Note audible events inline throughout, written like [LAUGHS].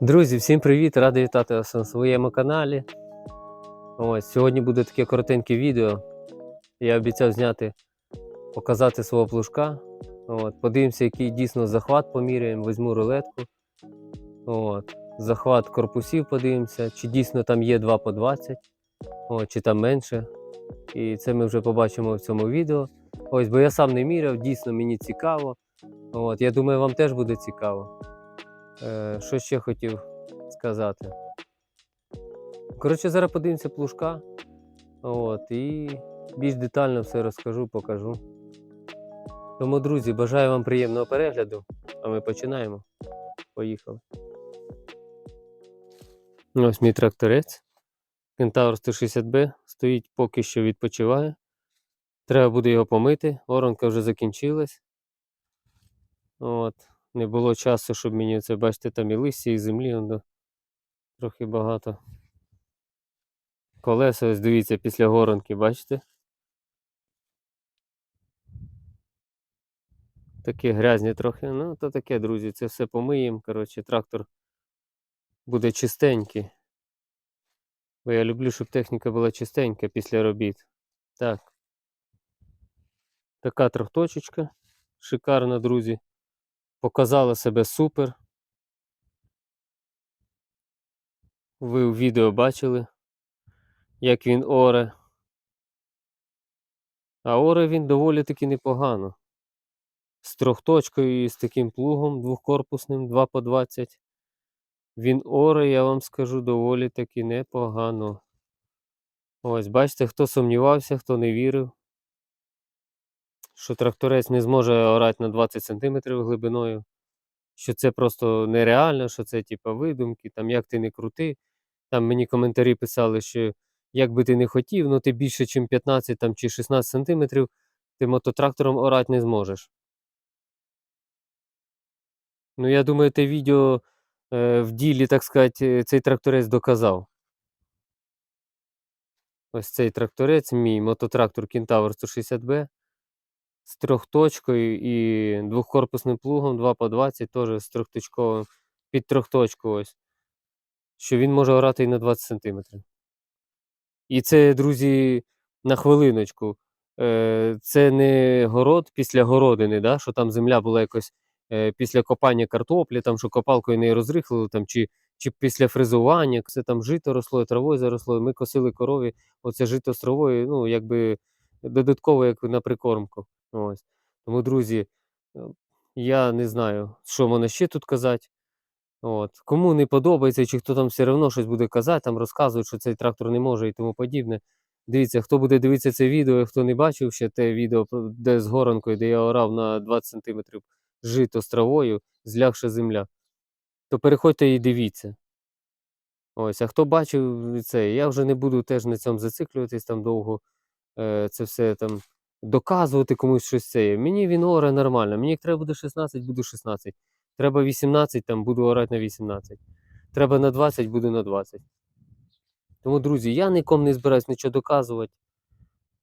Друзі, всім привіт! Радий вітати вас на своєму каналі. Ось, сьогодні буде таке коротеньке відео. Я обіцяв зняти, показати свого плужка. От, подивимося, який дійсно захват поміряємо, візьму рулетку. От, захват корпусів подивимося, чи дійсно там є 2 по 20, от, чи там менше. І це ми вже побачимо в цьому відео. Ось, бо я сам не міряв, дійсно мені цікаво. От, я думаю, вам теж буде цікаво. Е, що ще хотів сказати? Коротше, зараз подивимося плужка. От, і більш детально все розкажу, покажу. Тому, друзі, бажаю вам приємного перегляду, а ми починаємо. Поїхали. Ось мій тракторець. Кентавр 160B стоїть поки що відпочиває. Треба буде його помити. Воронка вже закінчилась. От. Не було часу, щоб мені це, бачите, там і листя, і землі воно трохи багато. Колеса, ось дивіться, після горонки, бачите? Такі грязні трохи. Ну, то таке, друзі, це все помиємо. Коротше, трактор буде чистенький. Бо я люблю, щоб техніка була чистенька після робіт. Так. Така трьохточечка. Шикарна, друзі. Показала себе супер. Ви у відео бачили, як він оре. А оре він доволі таки непогано. З трьохточкою і з таким плугом двохкорпусним 2 по 20. Він оре, я вам скажу, доволі таки непогано. Ось, бачите, хто сумнівався, хто не вірив, що тракторець не зможе орати на 20 см глибиною, що це просто нереально, що це типа видумки, там як ти не крути. Там мені коментарі писали, що як би ти не хотів, ну ти більше, ніж 15 там, чи 16 см, ти мототрактором орати не зможеш. Ну, я думаю, те відео е, в ділі, так сказати, цей тракторець доказав. Ось цей тракторець, мій мототрактор Кентавр 160B з трьохточкою і двохкорпусним плугом 2 по 20, теж з трьохточковим під трьохточку ось. Що він може орати і на 20 см. І це, друзі, на хвилиночку. Е, Це не город після городини, да? що там земля була якось е, після копання картоплі, там, що копалкою не розрихлили, там, чи, чи після фрезування, це там жито росло, травою заросло. Ми косили корові, оце жито з травою, ну, якби додатково, як на прикормку. Ось. Тому, друзі, е, я не знаю, що мене ще тут казати. От. Кому не подобається, чи хто там все одно щось буде казати, там розказують, що цей трактор не може і тому подібне. Дивіться, хто буде дивитися це відео, хто не бачив ще те відео, де з горонкою, де я орав на 20 см жито з травою, злягша земля, то переходьте і дивіться. Ось, а хто бачив це, я вже не буду теж на цьому зациклюватись там довго. Е, це все там доказувати комусь щось це. Мені він оре нормально. Мені як треба буде 16, буду 16. Треба 18, там буду орати на 18. Треба на 20, буду на 20. Тому, друзі, я нікому не збираюсь нічого доказувати.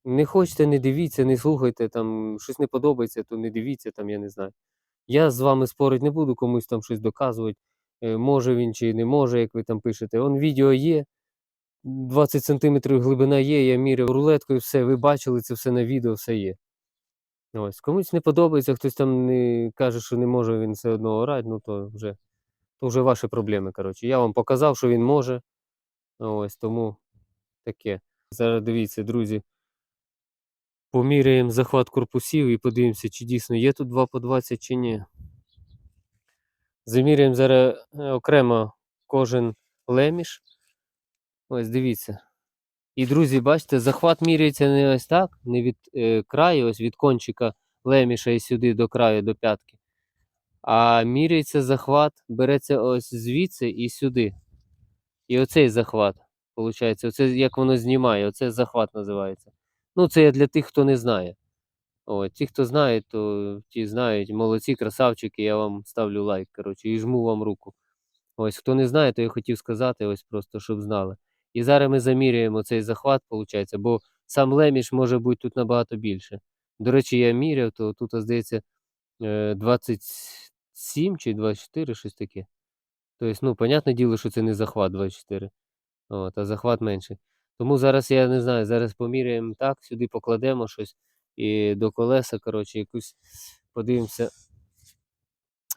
Не хочете, не дивіться, не слухайте, там щось не подобається, то не дивіться, там, я не знаю. Я з вами спорити не буду, комусь там щось доказувати. Е, може він чи не може, як ви там пишете. Он відео є. 20 см глибина є, я міряв рулеткою, все, ви бачили це все на відео, все є. Ось, комусь не подобається, хтось там не каже, що не може він все одно орати, ну то вже, то вже ваші проблеми. коротше. Я вам показав, що він може. Ось тому таке. Зараз дивіться, друзі. Поміряємо захват корпусів і подивимося, чи дійсно є тут 2 по 20 чи ні. Заміряємо зараз е, окремо кожен леміш. Ось дивіться. І, друзі, бачите, захват міряється не ось так, не від е, краю, ось від кончика леміша і сюди до краю, до п'ятки. А міряється захват, береться ось звідси і сюди. І оцей захват, виходить, оце як воно знімає, оце захват називається. Ну, це я для тих, хто не знає. О, ті, хто знає, то ті знають. Молодці, красавчики, я вам ставлю лайк, коротше, і жму вам руку. Ось, хто не знає, то я хотів сказати, ось просто, щоб знали. І зараз ми заміряємо цей захват, виходить, бо сам леміш може бути тут набагато більше. До речі, я міряв, то тут, здається, е, 27 чи 24, щось таке. Тобто, ну, понятне діло, що це не захват 24, от, а захват менший. Тому зараз я не знаю, зараз поміряємо так, сюди покладемо щось і до колеса, коротше, якусь подивимося,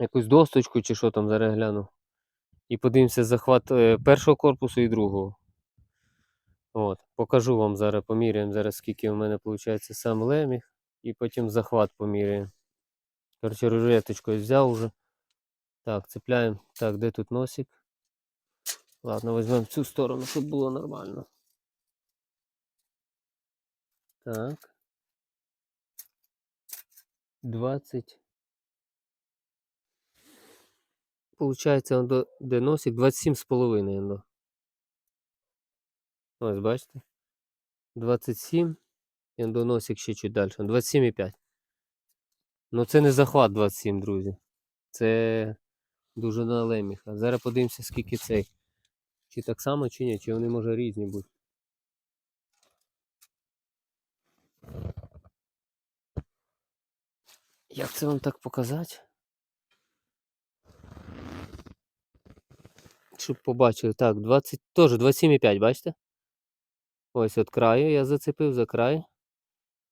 якусь досточку чи що там зараз гляну. І подивимося захват е, першого корпусу і другого. От, покажу вам зараз, поміряємо зараз, скільки у мене виходить сам леміг, і потім захват поміряємо. Коротше, рулеточку взяв уже. Так, цепляємо. Так, де тут носик? Ладно, візьмемо цю сторону, щоб було нормально. Так. 20. Получається, де носик 27 з половиною. Ось, бачите? 27. І он ще чуть далі. 27,5. Ну це не захват 27, друзі. Це дуже на леміха. Зараз подивимося, скільки цей. Чи так само, чи ні, чи вони може різні бути. Як це вам так показати? Щоб побачили. Так, 20, теж 27,5, бачите? Ось от краю я зацепив за край.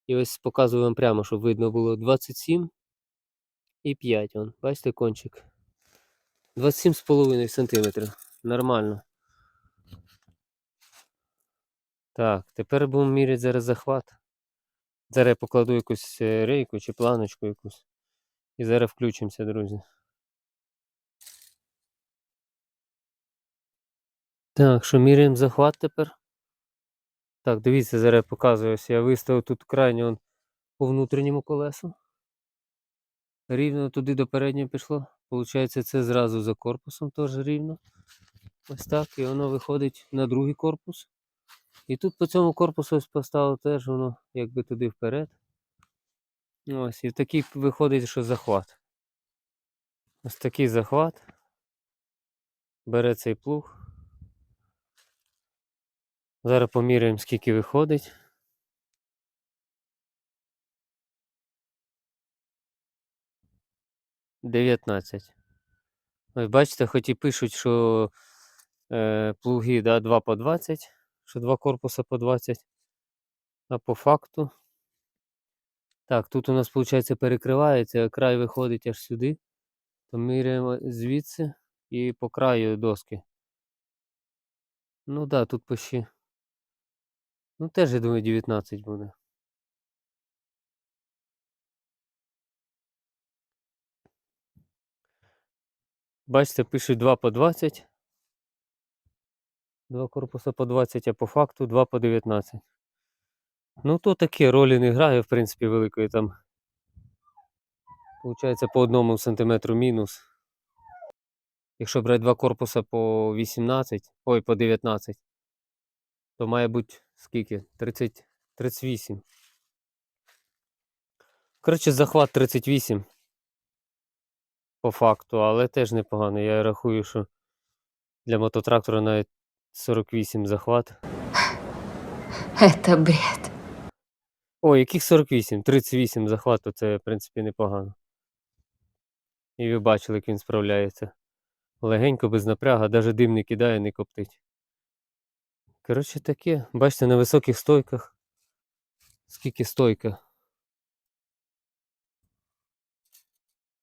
І ось показую вам прямо, щоб видно було 27 і 5. Вон, бачите кончик. 27,5 см. Нормально. Так, тепер будемо міряти зараз захват. Зараз я покладу якусь е, рейку чи планочку якусь. І зараз включимося, друзі. Так, що міряємо захват тепер? Так, дивіться, зараз показую. Ось я виставив тут крайню он, по внутрішньому колесу. Рівно туди до переднього пішло. Получається, це зразу за корпусом теж рівно. Ось так. І воно виходить на другий корпус. І тут по цьому корпусу ось поставив теж воно якби туди вперед. Ось, і такий виходить, що захват. Ось такий захват. Бере цей плуг. Зараз поміряємо, скільки виходить. Дев'ятнадцять. Ось бачите, хоч і пишуть, що е, плуги да, 2 по 20, що два корпуса по 20. А по факту. Так, тут у нас, виходить, перекривається, край виходить аж сюди. То міряємо звідси і по краю доски. Ну так, да, тут почти. Ну теж, я думаю, 19 буде. Бачите, пишуть 2 по 20. Два корпуса по 20, а по факту 2 по 19. Ну, то таке ролі не грає, в принципі, великої там. Получається по одному сантиметру мінус. Якщо брати два корпуса по 18, ой, по 19, то має бути скільки? 30, 38. Коротше, захват 38 по факту, але теж непогано. Я рахую, що для мототрактора навіть 48 захват. Это бред. Ой, яких 48? 38 захвату це, в принципі, непогано. І ви бачили, як він справляється. Легенько, без напряга, навіть дим не кидає, не коптить. Коротше таке, бачите, на високих стойках. Скільки стойка?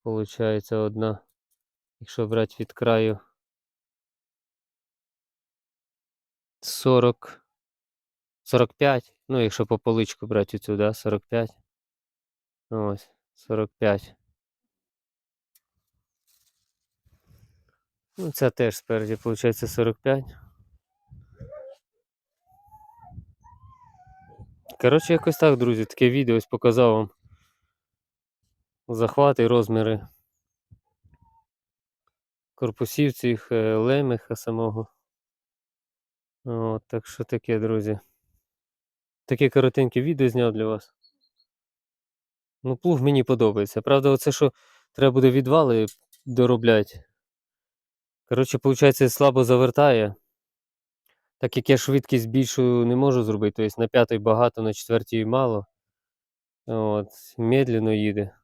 Получається одна. Якщо брати від краю 40. 45. Ну, якщо по поличку брати цю, да, 45. Ось, 45. Ну, ця теж спереді, виходить, 45. Коротше, якось так, друзі, таке відео ось показав вам захвати і розміри корпусів цих е, лемеха самого. От, так що таке, друзі. Таке коротеньке відео зняв для вас. Ну, плуг мені подобається. Правда, оце що треба буде відвали доробляти. Коротше, виходить, слабо завертає. Так як я швидкість більшу не можу зробити, тобто на п'ятій багато, на четвертій мало. От, медленно їде.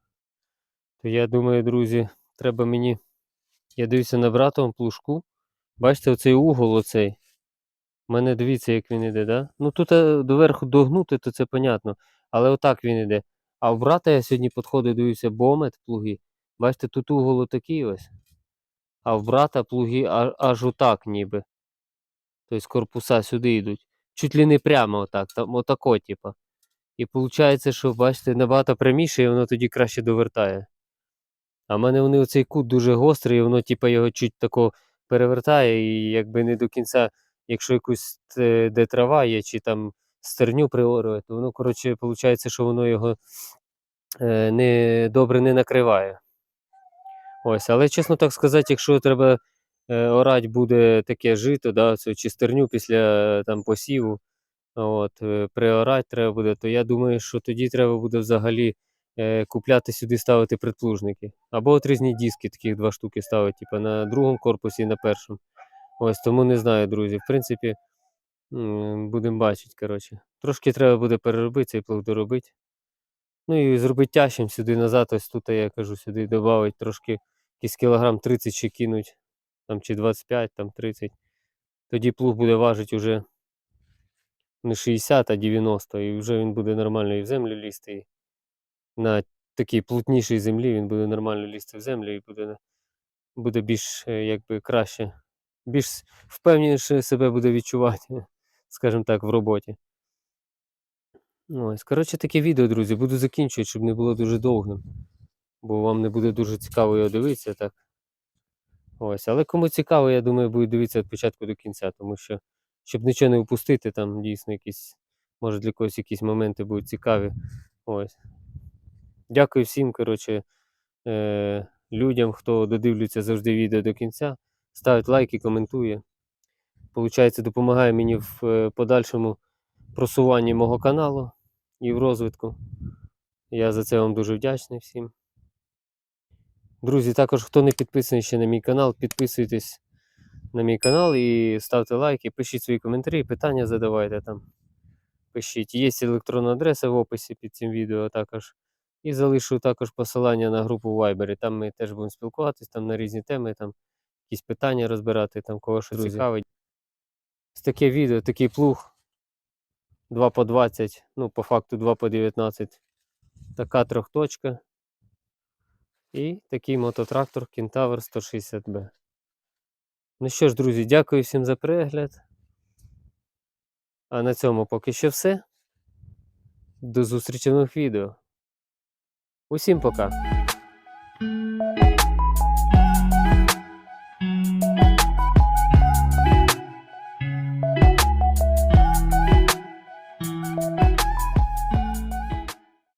То я думаю, друзі, треба мені Я дивлюся на братовому плужку. Бачите, оцей угол оцей. У мене дивіться, як він іде, да? Ну тут е, доверху догнути, то це понятно. Але отак він іде. А в брата я сьогодні підходив, дивився, бомет плуги. Бачите, тут угол отакий ось. А в брата плуги аж, аж отак ніби. Тобто корпуса сюди йдуть. Чуть ли не прямо отак, там отако, типа. І виходить, що, бачите, набагато пряміше, і воно тоді краще довертає. А в мене вони оцей кут дуже гострий, і воно, типа, його чуть тако перевертає, і якби не до кінця, якщо якусь е, де трава є, чи там стерню приорює, то воно, коротше, виходить, що воно його е, не, добре не накриває. Ось, але чесно так сказати, якщо треба орати буде таке жито, да, це чи стерню після е, там, посіву, от, е, приорати треба буде, то я думаю, що тоді треба буде взагалі е, купляти сюди ставити предплужники. Або от різні диски, таких два штуки ставити, типу, на другому корпусі і на першому. Ось тому не знаю, друзі. В принципі, будемо бачити. коротше. Трошки треба буде переробити цей плуг доробити. Ну і зробити тяжчим сюди назад, ось тут я кажу, сюди додати трошки якийсь кілограм 30 ще кинуть, там чи 25, там 30. Тоді плуг буде важити вже не 60, а 90, і вже він буде нормально і в землю лізти. І на такій плотнішій землі він буде нормально лізти в землю і буде, буде більш е, якби краще, більш впевненіше себе буде відчувати, [LAUGHS] скажімо так, в роботі. Ось, коротше, таке відео, друзі, буду закінчувати, щоб не було дуже довгим. Бо вам не буде дуже цікаво його дивитися, так. Ось, але кому цікаво, я думаю, буде дивитися від початку до кінця, тому що, щоб нічого не упустити, там дійсно якісь, може для когось якісь моменти будуть цікаві. Ось. Дякую всім, коротше, е- людям, хто додивлюється завжди відео до кінця. Ставить лайки, коментує. Получається, допомагає мені в е, подальшому просуванні мого каналу і в розвитку. Я за це вам дуже вдячний всім. Друзі, також хто не підписаний ще на мій канал, підписуйтесь на мій канал і ставте лайки, пишіть свої коментарі, питання задавайте там. Пишіть. Є електронна адреса в описі під цим відео також. І залишу також посилання на групу в Viber. Там ми теж будемо спілкуватись там на різні теми, там якісь питання розбирати, там кого що цікавить. Ось таке відео, такий плуг. 2 по 20, ну, по факту 2 по 19. Така трьохточка. І такий мототрактор Кентавр 160B. Ну що ж, друзі, дякую всім за перегляд. А на цьому поки що все. До зустрічі в нових відео. Усім пока!